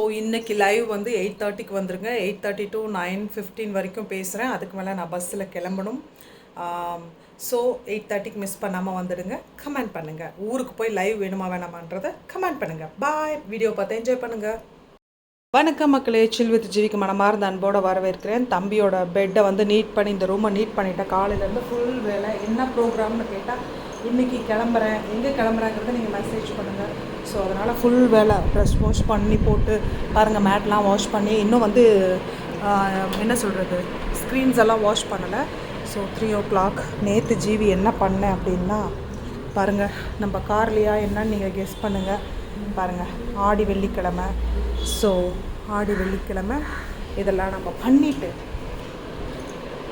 So இன்னைக்கு live வந்து eight தேர்ட்டிக்கு வந்துருங்க. Eight thirty to nine fifteen வரைக்கும் பேசுகிறேன் அதுக்கு மேலே நான் பஸ்ஸில் கிளம்பணும். ஸோ எயிட் தேர்ட்டிக்கு மிஸ் பண்ணாமல் வந்துடுங்க. கமெண்ட் பண்ணுங்கள் ஊருக்கு போய் லைவ் வேணுமா வேணாமான்றதை கமெண்ட் பண்ணுங்கள் பாய் வீடியோ பார்த்து என்ஜாய் பண்ணுங்கள் வணக்கம் மக்களே சில் வித் ஜீவிக்கு மனமார்ந்த அன்போடு வரவேற்கிறேன். தம்பியோட பெட்டை வந்து நீட் பண்ணி இந்த ரூமை நீட் பண்ணிட்டேன் காலையிலேருந்து ஃபுல் வேலை. என்ன ப்ரோக்ராம்னு கேட்டால் இன்றைக்கி கிளம்புறேன். எங்கே கிளம்புறாங்கிறத நீங்கள் மெசேஜ் பண்ணுங்கள் ஸோ அதனால் ஃபுல் வேலை. ட்ரெஸ் வாஷ் பண்ணி போட்டு பாருங்கள் மேட்லாம் வாஷ் பண்ணி இன்னும் வந்து என்ன சொல்கிறது ஸ்க்ரீன்ஸ் எல்லாம் வாஷ் பண்ணலை. ஸோ த்ரீ ஓ கிளாக் நேற்று ஜீவி என்ன பண்ணேன் அப்படின்னா பாருங்கள் நம்ம கார்லையா என்னன்னு நீங்கள் கெஸ் பண்ணுங்கள் பாருங்கள் ஆடி வெள்ளிக்கிழமை. ஸோ ஆடி வெள்ளிக்கிழமை இதெல்லாம் நம்ம பண்ணிவிட்டு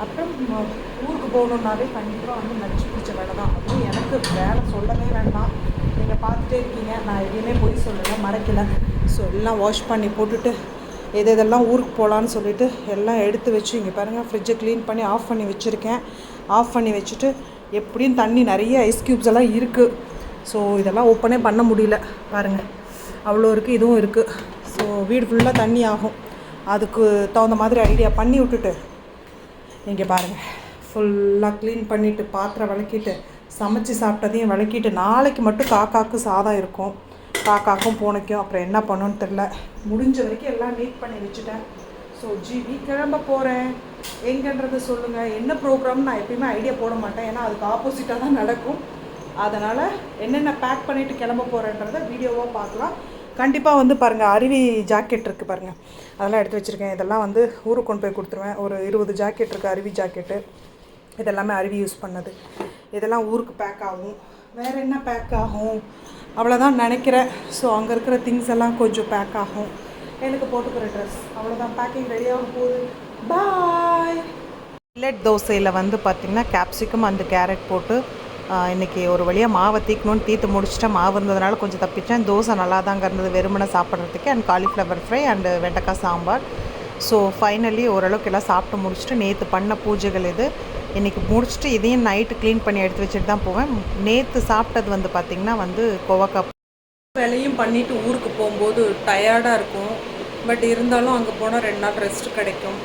அப்புறம் ஊருக்கு போகணுன்னாவே கண்டிப்பாக வந்து நச்சு பிடிச்ச வேலை தான். அதுவும் எனக்கு வேலை சொல்லவே வேண்டாம். நீங்கள் பார்த்துட்டே இருக்கீங்க. நான் எதையுமே போய் சொல்லலை மறைக்கலை. ஸோ எல்லாம் வாஷ் பண்ணி போட்டுட்டு எது எதெல்லாம் ஊருக்கு போகலான்னு சொல்லிட்டு எல்லாம் எடுத்து வச்சு இங்கே பாருங்கள் ஃப்ரிட்ஜை க்ளீன் பண்ணி ஆஃப் பண்ணி வச்சுருக்கேன். ஆஃப் பண்ணி வச்சுட்டு எப்படியும் தண்ணி நிறைய ஐஸ் க்யூப்ஸ் எல்லாம் இருக்குது ஸோ இதெல்லாம் ஓப்பனே பண்ண முடியல. பாருங்கள் அவ்வளோ இருக்குது இதுவும் இருக்குது வீடு ஃபுல்லாக தண்ணி ஆகும். அதுக்கு தகுந்த மாதிரி ஐடியா பண்ணி விட்டுட்டு இங்கே பாருங்கள் ஃபுல்லாக க்ளீன் பண்ணிவிட்டு பாத்திரம் விளக்கிட்டு சமைச்சு சாப்பிட்டதையும் விளக்கிட்டு நாளைக்கு மட்டும் காக்காவுக்கு சாதம் இருக்கும். காக்காக்கும் பூனைக்கும் அப்புறம் என்ன பண்ணுன்னு தெரில முடிஞ்ச வரைக்கும் எல்லாம் நீட் பண்ணி வச்சுட்டேன். ஸோ ஜிவி கிளம்ப போகிறேன் எங்கன்றது சொல்லுங்கள் என்ன ப்ரோக்ராம் நான் எப்பயுமே ஐடியா போட மாட்டேன். ஏன்னா அதுக்கு ஆப்போசிட்டாக தான் நடக்கும். அதனால் என்னென்ன பேக் பண்ணிவிட்டு கிளம்ப போகிறேன்றத வீடியோவாக பார்க்கலாம். கண்டிப்பாக வந்து பாருங்கள் அருவி ஜாக்கெட் இருக்குது பாருங்கள் அதெல்லாம் எடுத்து வச்சுருக்கேன். இதெல்லாம் வந்து ஊருக்கு கொண்டு போய் கொடுத்துருவேன். ஒரு இருபது ஜாக்கெட் இருக்குது அருவி ஜாக்கெட்டு இதெல்லாமே அருவி யூஸ் பண்ணது. இதெல்லாம் ஊருக்கு பேக் ஆகும். வேறு என்ன பேக் ஆகும்? அவ்வளோதான் நினைக்கிறேன். ஸோ அங்கே இருக்கிற திங்ஸ் எல்லாம் கொஞ்சம் பேக் ஆகும். எனக்கு போட்டுக்கிற ட்ரெஸ் அவ்வளோதான் பேக்கிங் ரெடியாக போகுது பாய் மில்லட் தோசையில் வந்து பார்த்திங்கன்னா கேப்சிகம் அந்த கேரட் போட்டு இன்றைக்கி ஒரு வழியாக மாவை தீக்கணும்னு தீத்து முடிச்சிட்டேன் மாவு இருந்ததுனால கொஞ்சம் தப்பிச்சேன். தோசை நல்லா தாங்க இருந்தது. வெறுமனை சாப்பிட்றதுக்கு. அண்ட் காலிஃப்ளவர் ஃப்ரை அண்டு வெண்டைக்காய் சாம்பார். ஸோ ஃபைனலி ஓரளவுக்கு எல்லாம் சாப்பிட்டு முடிச்சுட்டு நேற்று பண்ண பூஜைகள் இது. இன்றைக்கி முடிச்சுட்டு இதையும் நைட்டு க்ளீன் பண்ணி எடுத்து வச்சுட்டு தான் போவேன். நேற்று சாப்பிட்டது வந்து பார்த்திங்கன்னா வந்து கோவக்காய் வேலையும் பண்ணிவிட்டு ஊருக்கு போகும்போது டயர்டாக இருக்கும். பட் இருந்தாலும் அங்கே போனால் ரெண்டு நாள் ரெஸ்ட் கிடைக்கும்.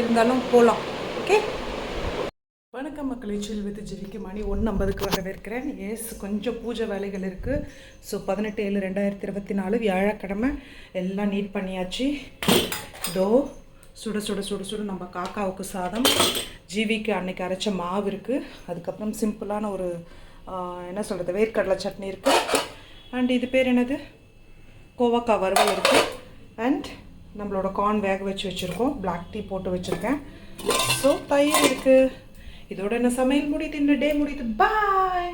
இருந்தாலும் போகலாம் ஓகே வணக்கம் மக்களை சில் வித் மணி ஒன்று ஐம்பதுக்கு வரவேற்கிறேன். எஸ் கொஞ்சம் பூஜை வேலைகள் இருக்குது ஸோ பதினெட்டு ஏழு ரெண்டாயிரத்தி இருபத்தி நாலு வியாழக்கிழமை எல்லாம் நீட் பண்ணியாச்சு. தோ சுட சுட சுட சுட நம்ம காக்காவுக்கு சாதம். ஜிவிக்கு அன்னைக்கு அரைச்ச மாவு இருக்குது அதுக்கப்புறம் சிம்பிளான ஒரு என்ன சொல்கிறது வேர்க்கடலை சட்னி இருக்குது அண்ட் இது பேர் என்னது? கோவக்காய் வறுவல் இருக்குது அண்ட் நம்மளோட கார்ன் வேக வச்சு வச்சுருக்கோம். பிளாக் டீ போட்டு வச்சுருக்கேன். ஸோ தயிர் இருக்குது இதோட என்ன சமையல் முடியுது இந்த டே முடியுது பாய்